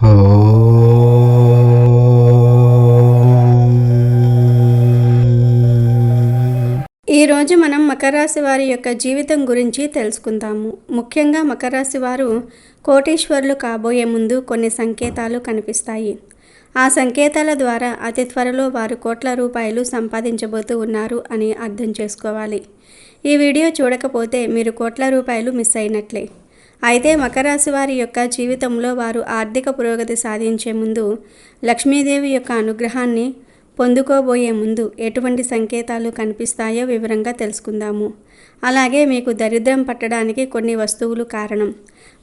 ఈరోజు మనం మకర రాశి వారి యొక్క జీవితం గురించి తెలుసుకుందాము. ముఖ్యంగా మకర రాశి వారు కోటేశ్వరులు కాబోయే ముందు కొన్ని సంకేతాలు కనిపిస్తాయి. ఆ సంకేతాల ద్వారా అతి త్వరలో వారు కోట్ల రూపాయలు సంపాదించబోతూ ఉన్నారు అని అర్థం చేసుకోవాలి. ఈ వీడియో చూడకపోతే మీరు కోట్ల రూపాయలు మిస్ అయినట్లే. అయితే మకర రాశి వారి యొక్క జీవితంలో వారు ఆర్థిక పురోగతి సాధించే ముందు లక్ష్మీదేవి యొక్క అనుగ్రహాన్ని పొందుకోబోయే ముందు ఎటువంటి సంకేతాలు కనిపిస్తాయో వివరంగా తెలుసుకుందాము. అలాగే మీకు దరిద్రం పట్టడానికి కొన్ని వస్తువులు కారణం.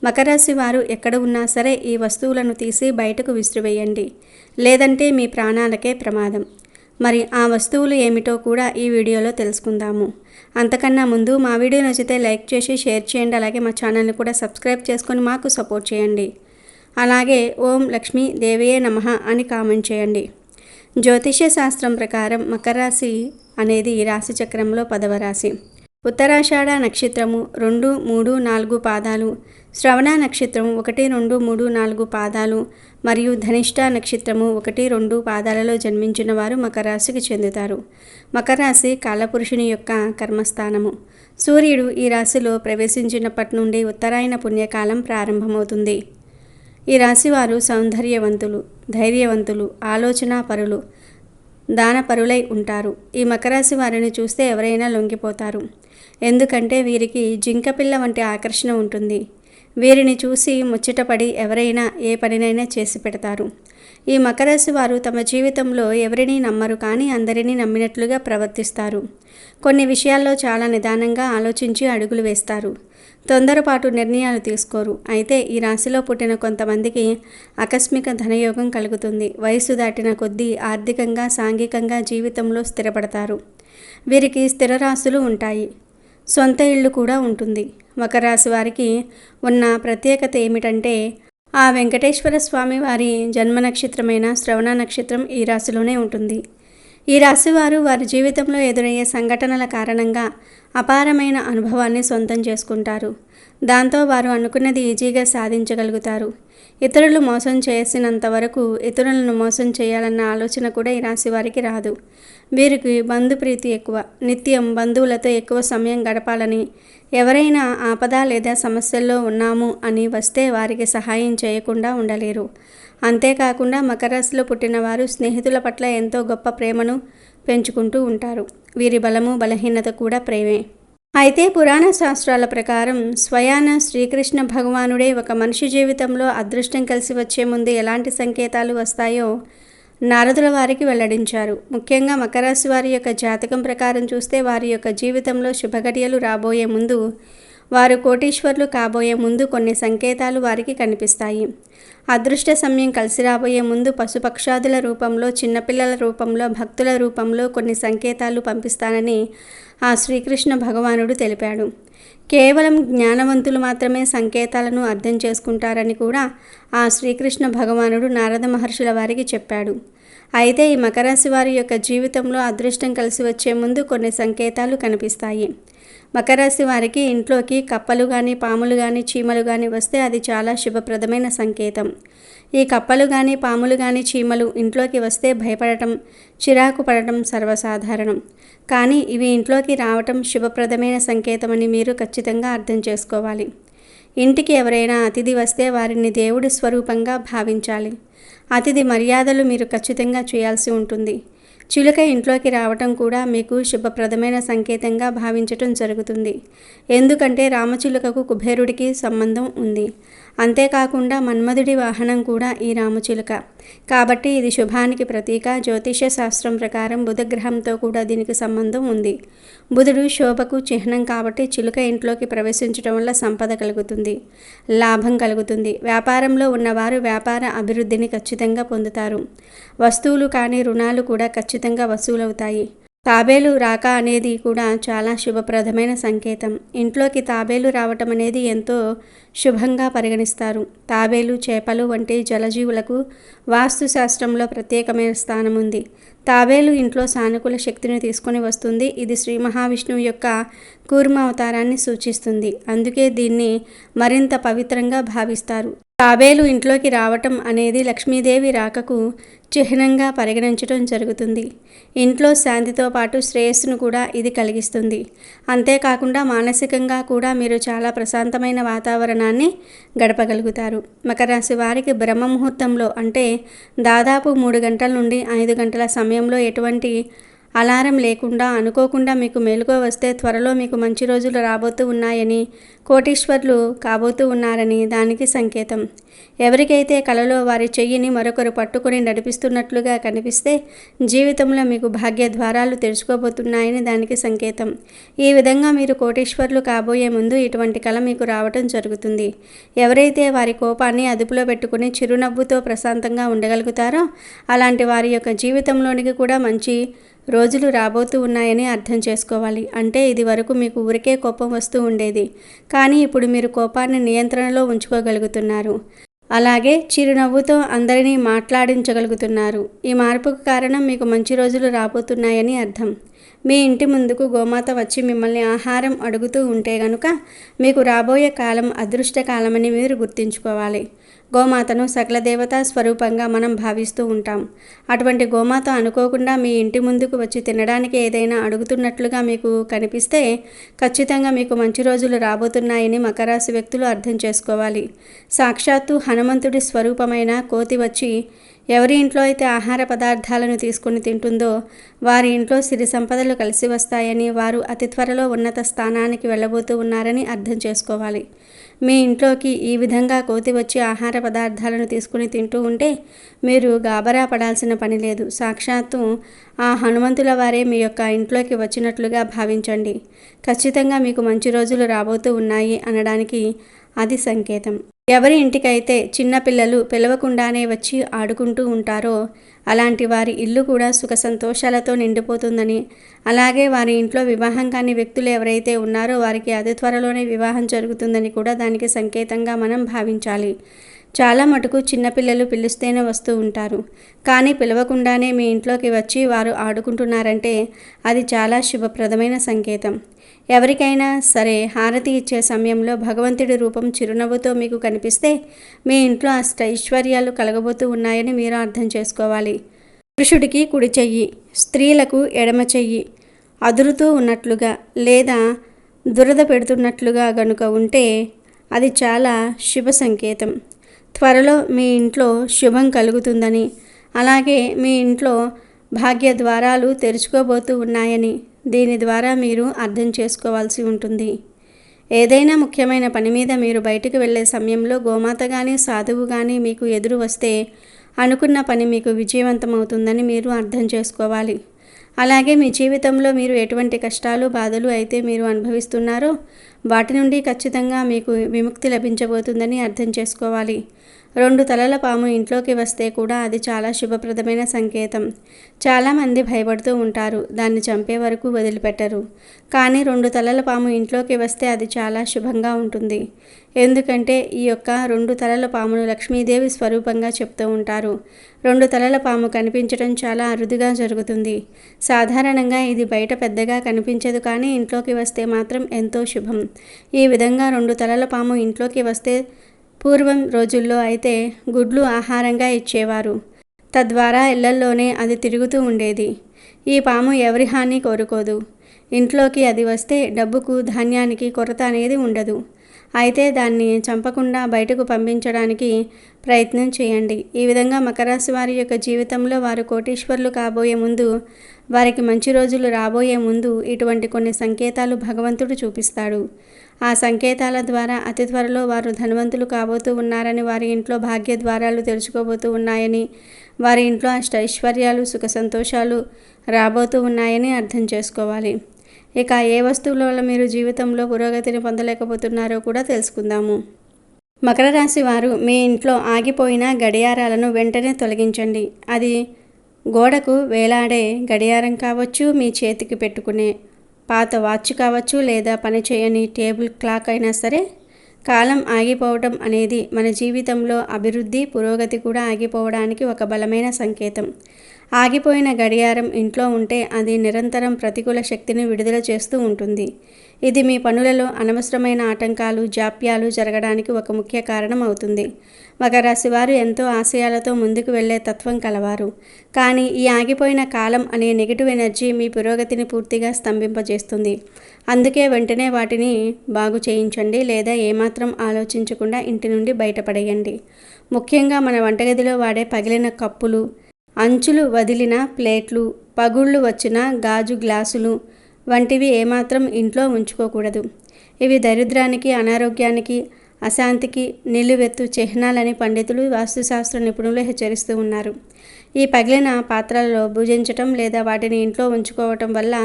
మకర రాశి వారు ఎక్కడ ఉన్నా సరే ఈ వస్తువులను తీసి బయటకు విసిరివేయండి. లేదంటే మీ ప్రాణాలకే ప్రమాదం. మరి ఆ వస్తువులు ఏమిటో కూడా ఈ వీడియోలో తెలుసుకుందాము. అంతకన్నా ముందు మా వీడియో నచ్చితే లైక్ చేసి షేర్ చేయండి. అలాగే మా ఛానల్ని కూడా సబ్స్క్రైబ్ చేసుకొని మాకు సపోర్ట్ చేయండి. అలాగే ఓం లక్ష్మీ దేవియే నమః అని కామెంట్ చేయండి. జ్యోతిష్య శాస్త్రం ప్రకారం మకర రాశి అనేది రాశి చక్రంలో పదవ రాశి. ఉత్తరాషాఢ నక్షత్రము రెండు మూడు నాలుగు పాదాలు శ్రవణ నక్షత్రం ఒకటి రెండు మూడు నాలుగు పాదాలు మరియు ధనిష్ట నక్షత్రము ఒకటి రెండు పాదాలలో జన్మించిన వారు మకర రాశికి చెందుతారు. మకర రాశి కాలపురుషుని యొక్క కర్మస్థానము. సూర్యుడు ఈ రాశిలో ప్రవేశించినప్పటి నుండి ఉత్తరాయణ పుణ్యకాలం ప్రారంభమవుతుంది. ఈ రాశివారు సౌందర్యవంతులు ధైర్యవంతులు ఆలోచన పరులు దానపరులై ఉంటారు. ఈ మకరాశి వారిని చూస్తే ఎవరైనా లొంగిపోతారు. ఎందుకంటే వీరికి జింకపిల్ల వంటి ఆకర్షణ ఉంటుంది. వీరిని చూసి ముచ్చటపడి ఎవరైనా ఏ పనినైనా చేసి పెడతారు. ఈ మకరాశి వారు తమ జీవితంలో ఎవరిని నమ్మరు కానీ అందరినీ నమ్మినట్లుగా ప్రవర్తిస్తారు. కొన్ని విషయాల్లో చాలా నిదానంగా ఆలోచించి అడుగులు వేస్తారు. తొందరపాటు నిర్ణయాలు తీసుకోరు. అయితే ఈ రాశిలో పుట్టిన కొంతమందికి ఆకస్మిక ధనయోగం కలుగుతుంది. వయసు దాటిన కొద్దీ ఆర్థికంగా సాంఘికంగా జీవితంలో స్థిరపడతారు. వీరికి స్థిర రాశులు ఉంటాయి. సొంత ఇల్లు కూడా ఉంటుంది. మకర రాశి వారికి ఉన్న ప్రత్యేకత ఏమిటంటే ఆ వెంకటేశ్వర స్వామి వారి జన్మ నక్షత్రమైన శ్రవణ నక్షత్రం ఈ రాశిలోనే ఉంటుంది. ఈ రాశి వారు వారి జీవితంలో ఎదురయ్యే సంఘటనల కారణంగా అపారమైన అనుభవాన్ని సొంతం చేసుకుంటారు. దాంతో వారు అనుకున్నది ఈజీగా సాధించగలుగుతారు. ఇతరులు మోసం చేసినంత వరకు ఇతరులను మోసం చేయాలన్న ఆలోచన కూడా ఈ రాశి వారికి రాదు. వీరికి బంధుప్రీతి ఎక్కువ. నిత్యం బంధువులతో ఎక్కువ సమయం గడపాలని ఎవరైనా ఆపద లేదా సమస్యల్లో ఉన్నాము అని వస్తే వారికి సహాయం చేయకుండా ఉండలేరు. అంతేకాకుండా మకర రాశిలో పుట్టిన వారు స్నేహితుల పట్ల ఎంతో గొప్ప ప్రేమను పెంచుకుంటూ ఉంటారు. వీరి బలము బలహీనత కూడా ప్రేమే. అయితే పురాణ శాస్త్రాల ప్రకారం స్వయాన శ్రీకృష్ణ భగవానుడే ఒక మనిషి జీవితంలో అదృష్టం కలిసి వచ్చే ముందు ఎలాంటి సంకేతాలు వస్తాయో నారదుల వారికి వెల్లడించారు. ముఖ్యంగా మకరాశి వారి యొక్క జాతకం ప్రకారం చూస్తే వారి యొక్క జీవితంలో శుభఘటియలు రాబోయే ముందు వారు కోటీశ్వర్లు కాబోయే ముందు కొన్ని సంకేతాలు వారికి కనిపిస్తాయి. అదృష్ట సమయం కలిసి రాబోయే ముందు పశుపక్షాదుల రూపంలో చిన్నపిల్లల రూపంలో భక్తుల రూపంలో కొన్ని సంకేతాలు పంపిస్తానని ఆ శ్రీకృష్ణ భగవానుడు తెలిపాడు. కేవలం జ్ఞానవంతులు మాత్రమే సంకేతాలను అర్థం చేసుకుంటారని కూడా ఆ శ్రీకృష్ణ భగవానుడు నారద మహర్షుల వారికి చెప్పాడు. అయితే ఈ మకరాశి వారి యొక్క జీవితంలో అదృష్టం కలిసి వచ్చే ముందు కొన్ని సంకేతాలు కనిపిస్తాయి. మకరాశి వారికి ఇంట్లోకి కప్పలు కానీ పాములు కానీ చీమలు కానీ వస్తే అది చాలా శుభప్రదమైన సంకేతం. ఈ కప్పలు కానీ పాములు కానీ చీమలు ఇంట్లోకి వస్తే భయపడటం చిరాకు పడటం సర్వసాధారణం. కానీ ఇవి ఇంట్లోకి రావటం శుభప్రదమైన సంకేతమని మీరు ఖచ్చితంగా అర్థం చేసుకోవాలి. ఇంటికి ఎవరైనా అతిథి వస్తే వారిని దేవుడి స్వరూపంగా భావించాలి. అతిథి మర్యాదలు మీరు ఖచ్చితంగా చేయాల్సి ఉంటుంది. చిలుక ఇంట్లోకి రావటం కూడా మీకు శుభప్రదమైన సంకేతంగా భావించటం జరుగుతుంది. ఎందుకంటే రామచిలుకకు కుబేరుడికి సంబంధం ఉంది. అంతేకాకుండా మన్మధుడి వాహనం కూడా ఈ రామచిలుక. కాబట్టి ఇది శుభానికి ప్రతీక. జ్యోతిష శాస్త్రం ప్రకారం బుధగ్రహంతో కూడా దీనికి సంబంధం ఉంది. బుధుడు శోభకు చిహ్నం కాబట్టి చిలుక ఇంట్లోకి ప్రవేశించడం వల్ల సంపద కలుగుతుంది లాభం కలుగుతుంది. వ్యాపారంలో ఉన్నవారు వ్యాపార అభివృద్ధిని ఖచ్చితంగా పొందుతారు. వస్తువులు కానీ రుణాలు కూడా ఖచ్చితంగా వసూలవుతాయి. తాబేలు రాక అనేది కూడా చాలా శుభప్రదమైన సంకేతం. ఇంట్లోకి తాబేలు రావటం అనేది ఎంతో శుభంగా పరిగణిస్తారు. తాబేలు చేపలు వంటి జలజీవులకు వాస్తు శాస్త్రంలో ప్రత్యేకమైన స్థానం ఉంది. తాబేలు ఇంట్లో సానుకూల శక్తిని తీసుకొని వస్తుంది. ఇది శ్రీ మహావిష్ణువు యొక్క కూర్మ అవతారాన్ని సూచిస్తుంది. అందుకే దీన్ని మరింత పవిత్రంగా భావిస్తారు. తాబేలు ఇంట్లోకి రావటం అనేది లక్ష్మీదేవి రాకకు చిహ్నంగా పరిగణించడం జరుగుతుంది. ఇంట్లో శాంతితో పాటు శ్రేయస్సును కూడా ఇది కలిగిస్తుంది. అంతేకాకుండా మానసికంగా కూడా మీరు చాలా ప్రశాంతమైన వాతావరణాన్ని గడపగలుగుతారు. మకర రాశి వారికి బ్రహ్మ ముహూర్తంలో అంటే దాదాపు మూడు గంటల నుండి ఐదు గంటల సమయంలో ఎటువంటి అలారం లేకుండా అనుకోకుండా మీకు మేలుకో వస్తే త్వరలో మీకు మంచి రోజులు రాబోతూ ఉన్నాయని కోటీశ్వర్లు కాబోతూ ఉన్నారని దానికి సంకేతం. ఎవరికైతే కలలో వారి చెయ్యిని మరొకరు పట్టుకుని నడిపిస్తున్నట్లుగా కనిపిస్తే జీవితంలో మీకు భాగ్య ద్వారాలు తెరుచుకోబోతున్నాయని దానికి సంకేతం. ఈ విధంగా మీరు కోటీశ్వర్లు కాబోయే ముందు ఇటువంటి కళ మీకు రావటం జరుగుతుంది. ఎవరైతే వారి కోపాన్ని అదుపులో పెట్టుకుని చిరునవ్వుతో ప్రశాంతంగా ఉండగలుగుతారో అలాంటి వారి యొక్క జీవితంలోనికి కూడా మంచి రోజులు రాబోతూ ఉన్నాయని అర్థం చేసుకోవాలి. అంటే ఇది వరకు మీకు ఊరికే కోపం వస్తూ ఉండేది. కానీ ఇప్పుడు మీరు కోపాన్ని నియంత్రణలో ఉంచుకోగలుగుతున్నారు. అలాగే చిరునవ్వుతో అందరినీ మాట్లాడించగలుగుతున్నారు. ఈ మార్పుకు కారణం మీకు మంచి రోజులు రాబోతున్నాయని అర్థం. మీ ఇంటి ముందుకు గోమాత వచ్చి మిమ్మల్ని ఆహారం అడుగుతూ ఉంటే గనుక మీకు రాబోయే కాలం అదృష్ట కాలమని మీరు గుర్తుంచుకోవాలి. గోమాతను సకల దేవతా స్వరూపంగా మనం భావిస్తూ ఉంటాం. అటువంటి గోమాత అనుకోకుండా మీ ఇంటి ముందుకు వచ్చి తినడానికి ఏదైనా అడుగుతున్నట్లుగా మీకు కనిపిస్తే ఖచ్చితంగా మీకు మంచి రోజులు రాబోతున్నాయని మకరాశి వ్యక్తులు అర్థం చేసుకోవాలి. సాక్షాత్తు హనుమంతుడి స్వరూపమైన కోతి వచ్చి ఎవరి ఇంట్లో అయితే ఆహార పదార్థాలను తీసుకుని తింటుందో వారి ఇంట్లో సిరి సంపదలు కలిసి వస్తాయని వారు అతి త్వరలో ఉన్నత స్థానానికి వెళ్ళబోతూ ఉన్నారని అర్థం చేసుకోవాలి. మీ ఇంట్లోకి ఈ విధంగా కోతి వచ్చి ఆహార పదార్థాలను తీసుకుని తింటూ ఉంటే మీరు గాబరా పడాల్సిన పని లేదు. సాక్షాత్తు ఆ హనుమంతుల వారే మీ యొక్క ఇంట్లోకి వచ్చినట్లుగా భావించండి. ఖచ్చితంగా మీకు మంచి రోజులు రాబోతూ ఉన్నాయి అనడానికి అది సంకేతం. ఎవరి ఇంటికైతే చిన్నపిల్లలు పిలవకుండానే వచ్చి ఆడుకుంటూ ఉంటారో అలాంటి వారి ఇల్లు కూడా సుఖ సంతోషాలతో నిండిపోతుందని. అలాగే వారి ఇంట్లో వివాహం కాని వ్యక్తులు ఎవరైతే ఉన్నారో వారికి అతి త్వరలోనే వివాహం జరుగుతుందని కూడా దానికి సంకేతంగా మనం భావించాలి. చాలా మటుకు చిన్నపిల్లలు పిలుస్తేనే వస్తూ ఉంటారు. కానీ పిలవకుండానే మీ ఇంట్లోకి వచ్చి వారు ఆడుకుంటున్నారంటే అది చాలా శుభప్రదమైన సంకేతం. ఎవరికైనా సరే హారతి ఇచ్చే సమయంలో భగవంతుడి రూపం చిరునవ్వుతో మీకు కనిపిస్తే మీ ఇంట్లో అష్టైశ్వర్యాలు కలగబోతూ ఉన్నాయని మీరు అర్థం చేసుకోవాలి. పురుషుడికి కుడి చెయ్యి స్త్రీలకు ఎడమ చెయ్యి అదురుతూ ఉన్నట్లుగా లేదా దురద పెడుతున్నట్లుగా గనుక ఉంటే అది చాలా శుభ సంకేతం. త్వరలో మీ ఇంట్లో శుభం కలుగుతుందని అలాగే మీ ఇంట్లో భాగ్య ద్వారాలు తెరుచుకోబోతూ ఉన్నాయని దీని ద్వారా మీరు అర్థం చేసుకోవాల్సి ఉంటుంది. ఏదైనా ముఖ్యమైన పని మీద మీరు బయటకు వెళ్ళే సమయంలో గోమాత కానీ సాధువు కానీ మీకు ఎదురు వస్తే అనుకున్న పని మీకు విజయవంతమవుతుందని మీరు అర్థం చేసుకోవాలి. అలాగే మీ జీవితంలో మీరు ఎటువంటి కష్టాలు బాధలు అయితే మీరు అనుభవిస్తున్నారో వాటి నుండి ఖచ్చితంగా మీకు విముక్తి లభించబోతుందని అర్థం చేసుకోవాలి. రెండు తలల పాము ఇంట్లోకి వస్తే కూడా అది చాలా శుభప్రదమైన సంకేతం. చాలామంది భయపడుతూ ఉంటారు దాన్ని చంపే వరకు వదిలిపెట్టరు. కానీ రెండు తలల పాము ఇంట్లోకి వస్తే అది చాలా శుభంగా ఉంటుంది. ఎందుకంటే ఈ యొక్క రెండు తలల పామును లక్ష్మీదేవి స్వరూపంగా చెప్తూ ఉంటారు. రెండు తలల పాము కనిపించడం చాలా అరుదుగా జరుగుతుంది. సాధారణంగా ఇది బయట పెద్దగా కనిపించదు కానీ ఇంట్లోకి వస్తే మాత్రం ఎంతో శుభం. ఈ విధంగా రెండు తలల పాము ఇంట్లోకి వస్తే పూర్వం రోజుల్లో అయితే గుడ్లు ఆహారంగా ఇచ్చేవారు. తద్వారా ఇళ్ళల్లోనే అది తిరుగుతూ ఉండేది. ఈ పాము ఎవరి హాని కోరుకోదు. ఇంట్లోకి అది వస్తే డబ్బుకు ధాన్యానికి కొరత అనేది ఉండదు. అయితే దాన్ని చంపకుండా బయటకు పంపించడానికి ప్రయత్నం చేయండి. ఈ విధంగా మకరాశి వారి యొక్క జీవితంలో వారు కోటీశ్వర్లు కాబోయే ముందు వారికి మంచి రోజులు రాబోయే ముందు ఇటువంటి కొన్ని సంకేతాలు భగవంతుడు చూపిస్తాడు. ఆ సంకేతాల ద్వారా అతి త్వరలో వారు ధనవంతులు కాబోతూ ఉన్నారని వారి ఇంట్లో భాగ్య ద్వారాలు తెరుచుకోబోతూ ఉన్నాయని వారి ఇంట్లో అష్టైశ్వర్యాలు సుఖ సంతోషాలు రాబోతూ ఉన్నాయని అర్థం చేసుకోవాలి. ఇక ఏ వస్తువుల వల్ల మీరు జీవితంలో పురోగతిని పొందలేకపోతున్నారో కూడా తెలుసుకుందాము. మకర రాశి వారు మీ ఇంట్లో ఆగిపోయిన గడియారాలను వెంటనే తొలగించండి. అది గోడకు వేలాడే గడియారం కావచ్చు మీ చేతికి పెట్టుకునే పాత వాచ్ కావచ్చు లేదా పనిచేయని టేబుల్ క్లాక్ అయినా సరే కాలం ఆగిపోవడం అనేది మన జీవితంలో అభివృద్ధి పురోగతి కూడా ఆగిపోవడానికి ఒక బలమైన సంకేతం. ఆగిపోయిన గడియారం ఇంట్లో ఉంటే అది నిరంతరం ప్రతికూల శక్తిని విడుదల చేస్తూ ఉంటుంది. ఇది మీ పనులలో అనవసరమైన ఆటంకాలు జాప్యాలు జరగడానికి ఒక ముఖ్య కారణం అవుతుంది. మకర ఎంతో ఆశయాలతో ముందుకు వెళ్ళే తత్వం కలవారు. కానీ ఈ ఆగిపోయిన కాలం అనే నెగిటివ్ ఎనర్జీ మీ పురోగతిని పూర్తిగా స్తంభింపజేస్తుంది. అందుకే వెంటనే వాటిని బాగు చేయించండి లేదా ఏమాత్రం ఆలోచించకుండా ఇంటి నుండి బయటపడేయండి. ముఖ్యంగా మన వంటగదిలో వాడే పగిలిన కప్పులు అంచులు వదిలిన ప్లేట్లు పగుళ్ళు వచ్చిన గాజు గ్లాసులు వంటివి ఏమాత్రం ఇంట్లో ఉంచుకోకూడదు. ఇవి దరిద్రానికి అనారోగ్యానికి అశాంతికి నిలువెత్తు చిహ్నాలని పండితులు వాస్తుశాస్త్ర నిపుణులు హెచ్చరిస్తూ ఉన్నారు. ఈ పగిలిన పాత్రలలో భుజించటం లేదా వాటిని ఇంట్లో ఉంచుకోవటం వల్ల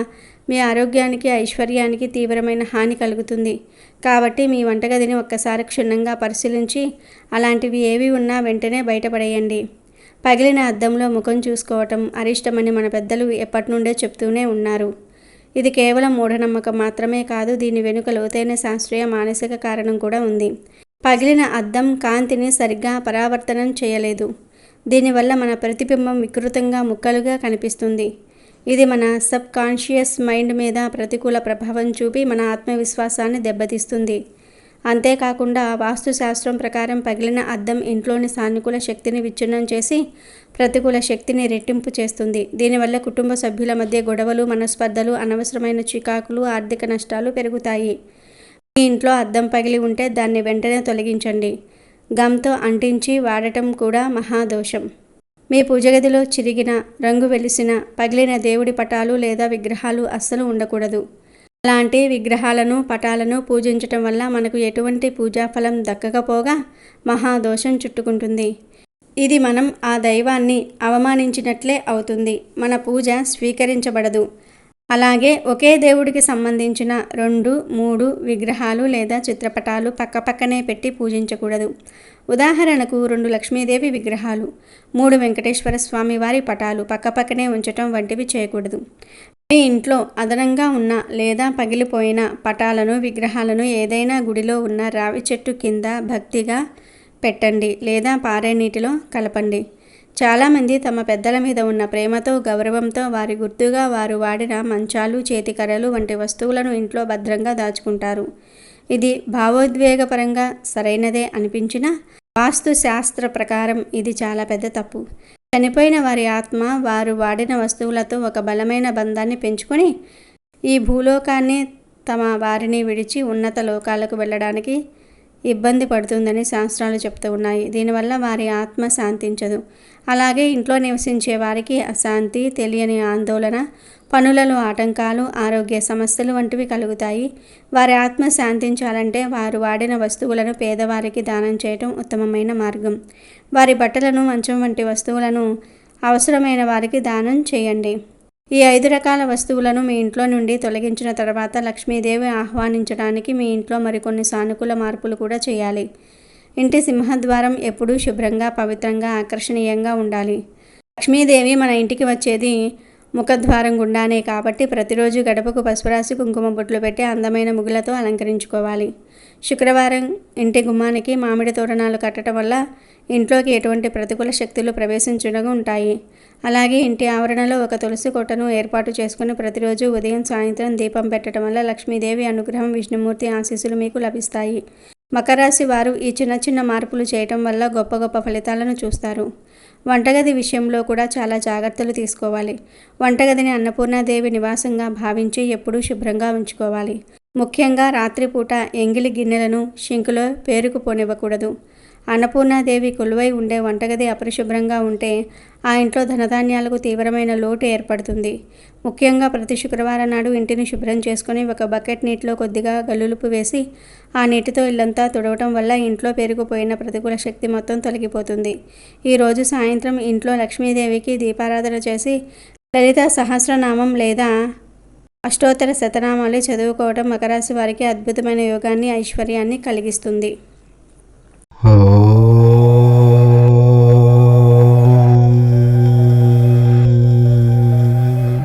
మీ ఆరోగ్యానికి ఐశ్వర్యానికి తీవ్రమైన హాని కలుగుతుంది. కాబట్టి మీ వంటగదిని ఒక్కసారి క్షుణ్ణంగా పరిశీలించి అలాంటివి ఏవి ఉన్నా వెంటనే బయటపడేయండి. పగిలిన అద్దంలో ముఖం చూసుకోవటం అరిష్టమని మన పెద్దలు ఎప్పటి నుండే చెప్తూనే ఉన్నారు. ఇది కేవలం మూఢనమ్మకం మాత్రమే కాదు దీని వెనుక లోతైన శాస్త్రీయ మానసిక కారణం కూడా ఉంది. పగిలిన అద్దం కాంతిని సరిగ్గా పరావర్తనం చేయలేదు. దీనివల్ల మన ప్రతిబింబం వికృతంగా ముక్కలుగా కనిపిస్తుంది. ఇది మన సబ్ కాన్షియస్ మైండ్ మీద ప్రతికూల ప్రభావం చూపి మన ఆత్మవిశ్వాసాన్ని దెబ్బతీస్తుంది. అంతేకాకుండా వాస్తుశాస్త్రం ప్రకారం పగిలిన అద్దం ఇంట్లోని సానుకూల శక్తిని విచ్ఛిన్నం చేసి ప్రతికూల శక్తిని రెట్టింపు చేస్తుంది. దీనివల్ల కుటుంబ సభ్యుల మధ్య గొడవలు మనస్పర్ధలు అనవసరమైన చికాకులు ఆర్థిక నష్టాలు పెరుగుతాయి. మీ ఇంట్లో అద్దం పగిలి ఉంటే దాన్ని వెంటనే తొలగించండి. గమ్తో అంటించి వాడటం కూడా మహాదోషం. మీ పూజగదిలో చిరిగిన రంగు వెలిసిన పగిలిన దేవుడి పటాలు లేదా విగ్రహాలు అస్సలు ఉండకూడదు. అలాంటి విగ్రహాలను పటాలను పూజించటం వల్ల మనకు ఎటువంటి పూజాఫలం దక్కకపోగా మహాదోషం చుట్టుకుంటుంది. ఇది మనం ఆ దైవాన్ని అవమానించినట్లే అవుతుంది. మన పూజ స్వీకరించబడదు. అలాగే ఒకే దేవుడికి సంబంధించిన రెండు మూడు విగ్రహాలు లేదా చిత్రపటాలు పక్కపక్కనే పెట్టి పూజించకూడదు. ఉదాహరణకు రెండు లక్ష్మీదేవి విగ్రహాలు మూడు వెంకటేశ్వర స్వామి వారి పటాలు పక్కపక్కనే ఉంచటం వంటివి చేయకూడదు. మీ ఇంట్లో అదనంగా ఉన్న లేదా పగిలిపోయిన పటాలను విగ్రహాలను ఏదైనా గుడిలో ఉన్న రావి చెట్టు కింద భక్తిగా పెట్టండి లేదా పారే నీటిలో కలపండి. చాలామంది తమ పెద్దల మీద ఉన్న ప్రేమతో గౌరవంతో వారి గుర్తుగా వారు వాడిన మంచాలు చేతికర్రలు వంటి వస్తువులను ఇంట్లో భద్రంగా దాచుకుంటారు. ఇది భావోద్వేగపరంగా సరైనదే అనిపించిన వాస్తు శాస్త్ర ప్రకారం ఇది చాలా పెద్ద తప్పు. చనిపోయిన వారి ఆత్మ వారు వాడిన వస్తువులతో ఒక బలమైన బంధాన్ని పెంచుకొని ఈ భూలోకాన్ని తమ వారిని విడిచి ఉన్నత లోకాలకు వెళ్ళడానికి ఇబ్బంది పడుతుందని శాస్త్రాలు చెప్తూ ఉన్నాయి. దీనివల్ల వారి ఆత్మ శాంతించదు. అలాగే ఇంట్లో నివసించే వారికి అశాంతి తెలియని ఆందోళన పనులలో ఆటంకాలు ఆరోగ్య సమస్యలు వంటివి కలుగుతాయి. వారి ఆత్మ శాంతించాలంటే వారు వాడిన వస్తువులను పేదవారికి దానం చేయటం ఉత్తమమైన మార్గం. వారి బట్టలను మంచం వంటి వస్తువులను అవసరమైన వారికి దానం చేయండి. ఈ ఐదు రకాల వస్తువులను మీ ఇంట్లో నుండి తొలగించిన తర్వాత లక్ష్మీదేవి ఆహ్వానించడానికి మీ ఇంట్లో మరికొన్ని సానుకూల మార్పులు కూడా చేయాలి. ఇంటి సింహద్వారం ఎప్పుడూ శుభ్రంగా పవిత్రంగా ఆకర్షణీయంగా ఉండాలి. లక్ష్మీదేవి మన ఇంటికి వచ్చేది ముఖద్వారం గుండానే కాబట్టి ప్రతిరోజు గడపకు పసుపురాసి కుంకుమ బొట్లు పెట్టి అందమైన ముగ్గులతో అలంకరించుకోవాలి. శుక్రవారం ఇంటి గుమ్మానికి మామిడి తోరణాలు కట్టడం వల్ల ఇంట్లోకి ఎటువంటి ప్రతికూల శక్తులు ప్రవేశించడం ఉంటాయి. అలాగే ఇంటి ఆవరణలో ఒక తులసి కొట్టను ఏర్పాటు చేసుకుని ప్రతిరోజు ఉదయం సాయంత్రం దీపం పెట్టడం వల్ల లక్ష్మీదేవి అనుగ్రహం విష్ణుమూర్తి ఆశీస్సులు మీకు లభిస్తాయి. మకరాశి వారు ఈ చిన్న చిన్న మార్పులు చేయటం వల్ల గొప్ప గొప్ప ఫలితాలను చూస్తారు. వంటగది విషయంలో కూడా చాలా జాగ్రత్తలు తీసుకోవాలి. వంటగదిని అన్నపూర్ణాదేవి నివాసంగా భావించి ఎప్పుడూ శుభ్రంగా ఉంచుకోవాలి. ముఖ్యంగా రాత్రిపూట ఎంగిలి గిన్నెలను షింకులో పేరుకుపోనివ్వకూడదు. అన్నపూర్ణాదేవి కొలువై ఉండే వంటగది అపరిశుభ్రంగా ఉంటే ఆ ఇంట్లో ధనధాన్యాలకు తీవ్రమైన లోటు ఏర్పడుతుంది. ముఖ్యంగా ప్రతి శుక్రవారం నాడు ఇంటిని శుభ్రం చేసుకుని ఒక బకెట్ నీటిలో కొద్దిగా గల్లులుపు వేసి ఆ నీటితో ఇల్లంతా తుడవటం వల్ల ఇంట్లో పెరిగిపోయిన ప్రతికూల శక్తి మొత్తం తొలగిపోతుంది. ఈరోజు సాయంత్రం ఇంట్లో లక్ష్మీదేవికి దీపారాధన చేసి లలిత సహస్రనామం లేదా అష్టోత్తర శతనామాలు చదువుకోవడం మకరాశి వారికి అద్భుతమైన యోగాన్ని ఐశ్వర్యాన్ని కలిగిస్తుంది.